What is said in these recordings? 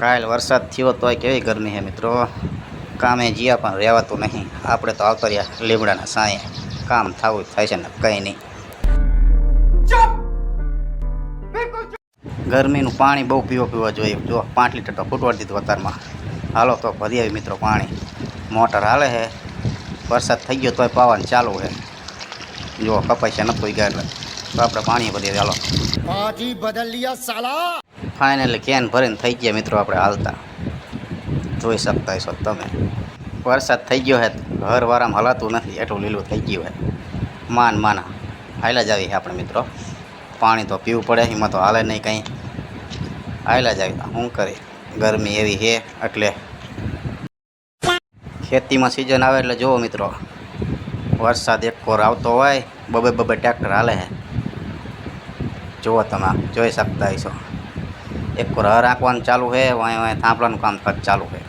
કાલ વરસાદ થયો તો કેવી ગરમી છે મિત્રો? કામે જ્યાં પણ રહેવાતું નહીં. આપણે તો આવતા રહ્યા લીમડાના સાંયે. કામ થવું જ થાય છે ને કંઈ નહીં. ગરમીનું પાણી બહુ પીવો પીવા જોઈએ. જો પાંચ લીટર તો ફૂટવાડી દીધું અત્યારમાં. હાલો તો ભરી આવી મિત્રો પાણી. મોટર હાલે છે. વરસાદ થઈ ગયો તોય પાવન ચાલુ છે. જો કપાઈ છે નતું ગયા તો આપણે પાણી ભરી હાલો. બદલ સાલા! ફાઇનલી કેન ભરીને થઈ ગયા મિત્રો આપણે હાલતા જોઈ શકતા હશો તમે વરસાદ થઈ ગયો છે ઘર વારામાં હલાતું નથી એટલું લીલું થઈ ગયું છે માન માના હાલ્યા જ આવી આપણે મિત્રો પાણી તો પીવું પડે એમાં તો હાલે નહીં કંઈ હાલ્યા જ આવી શું કરી ગરમી એવી છે એટલે ખેતીમાં સિઝન આવે એટલે જુઓ મિત્રો વરસાદ એક કોર આવતો હોય બબે બબે ટ્રેક્ટર હાલે છે જુઓ તમે જોઈ શકતા હશો એક રહ રાખવાનું ચાલુ છે વાંય વાંય થાંભલાનું કામ કાજ ચાલુ છે.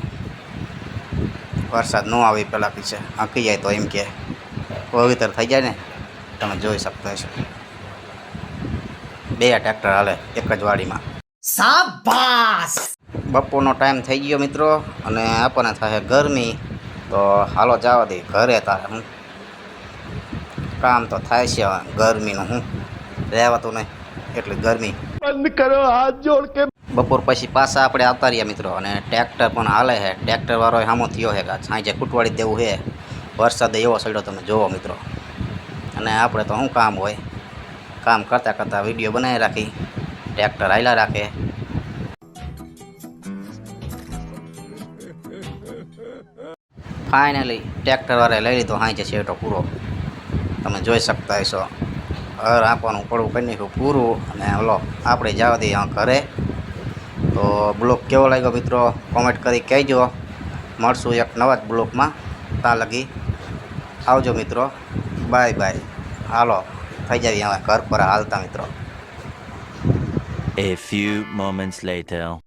વરસાદ ન આવે પહેલાં પીછે આંકી જાય તો એમ કે. વાવેતર થઈ જાય ને તમે જોઈ શકતા હશો. બે ટ્રેક્ટર હાલે એક જ વાડીમાં. સાબાસ બપોરનો ટાઈમ થઈ ગયો મિત્રો અને આપણને થાય ગરમી. તો હાલો જવા દે ઘરે તારે હું. કામ તો થાય છે ગરમીનું હું. રહેવાતું નહીં એટલે ગરમી. બંધ કરો હાથ જોડ કે બપોર પછી પાછા આપણે આવતા રહ્યા મિત્રો અને ટ્રેક્ટર પણ હાલે છે ટ્રેક્ટર વાળો સામો થયો છે કે સાંજે કૂટવાડી દેવું છે વરસાદ એવો સડ્યો તમે જોવો મિત્રો અને આપણે તો શું કામ હોય કામ કરતાં કરતાં વિડીયો બનાવી રાખી ટ્રેક્ટર હાલ્યા રાખે ફાઇનલી ટ્રેક્ટર વાળે લઈ લીધો સાંજે શેટો પૂરો તમે જોઈ શકતા હશો હર આપવાનું પડવું કરી નાખ્યું પૂરું અને હલો આપણે જવા દઈએ આ ઘરે તો બ્લોગ કેવો લાગ્યો મિત્રો? કોમેન્ટ કરી કહેજો. મળશું એક નવા જ બ્લોગમાં ત્યાં લગી. આવજો મિત્રો. બાય બાય હાલો. થઈ જાય હવે. ઘર પર હાલતા મિત્રો. A few moments later.